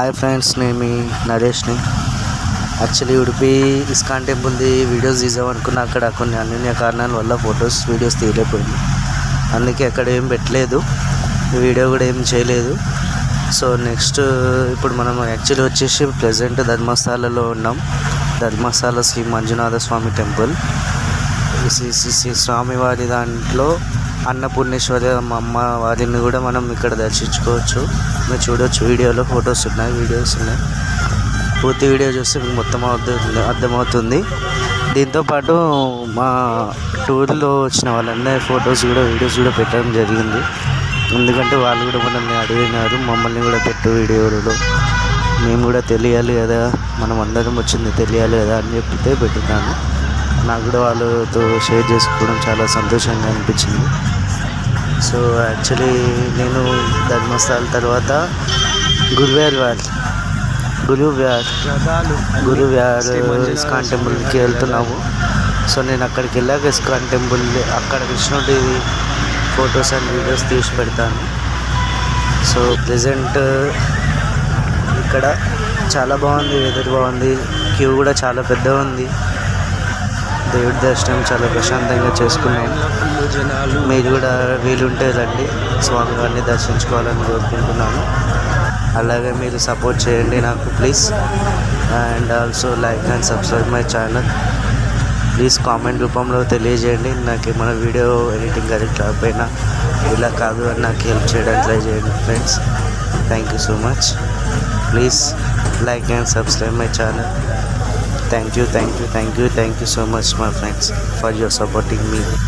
Hi friends నేను మీ నరేష్ని. యాక్చువల్లీ ఉడిపి ఇస్కాన్ టెంపుల్ది వీడియోస్ తీసామనుకున్నా అక్కడ కొన్ని అన్య కారణాల వల్ల ఫొటోస్ వీడియోస్ తీయలేకపోయింది. అందుకే అక్కడ ఏం పెట్టలేదు. వీడియో కూడా ఏం చేయలేదు. సో నెక్స్ట్ ఇప్పుడు మనం యాక్చువల్లీ వచ్చేసి ప్రజెంట్ ధర్మస్థలలో ఉన్నాం. ధర్మస్థల శ్రీ మంజునాథ స్వామి టెంపుల్. శ్రీ శ్రీ శ్రీ స్వామివారి దాంట్లో అన్నపూర్ణేశ్వరి అమ్మ వారిని కూడా మనం ఇక్కడ దర్శించుకోవచ్చు. మీరు చూడవచ్చు వీడియోలో ఫొటోస్ ఉన్నాయి వీడియోస్ ఉన్నాయి. పూర్తి వీడియో చూస్తే మీకు మొత్తం అర్థం అర్థమవుతుంది. దీంతోపాటు మా టూర్లో వచ్చిన వాళ్ళందరి ఫొటోస్ కూడా వీడియోస్ కూడా పెట్టడం జరిగింది. ఎందుకంటే వాళ్ళు కూడా మనల్ని అడిగినారు మమ్మల్ని కూడా పెట్టు వీడియోలో మేము కూడా తెలియాలి కదా మనం అందరం వచ్చింది తెలియాలి కదా అని చెప్తే పెట్టున్నాను. నాకు కూడా వాళ్ళతో షేర్ చేసుకోవడం చాలా సంతోషంగా అనిపించింది. సో యాక్చువల్లీ నేను ధర్మస్థల తర్వాత గురువార్ వార్ గురువార్ గురువార్ ఇస్కాన్ టెంపుల్కి వెళ్తున్నాము. సో నేను అక్కడికి వెళ్ళాక ఇస్కాన్ టెంపుల్ అక్కడ విష్ణుడి ఫొటోస్ అండ్ వీడియోస్ తీసి పెడతాను. సో ప్రజెంట్ ఇక్కడ చాలా బాగుంది వెదర్ బాగుంది క్యూ కూడా చాలా పెద్దగా ఉంది. దేవుడి దర్శనం చాలా ప్రశాంతంగా చేసుకున్నాం. మీరు కూడా వీలుంటే రండి. స్వామివారిని దర్శించుకోవాలని కోరుకుంటున్నాను. అలాగే మీరు సపోర్ట్ చేయండి నాకు please and also like and subscribe my channel please comment రూపంలో తెలియజేయండి. నాకు ఏమైనా వీడియో ఎడిటింగ్ అది కాకపోయినా ఇలా కాదు అని నాకు హెల్ప్ చేయడానికి ట్రై చేయండి friends thank you so much please like and subscribe my channel thank you thank you thank you thank you so much my friends for your supporting me.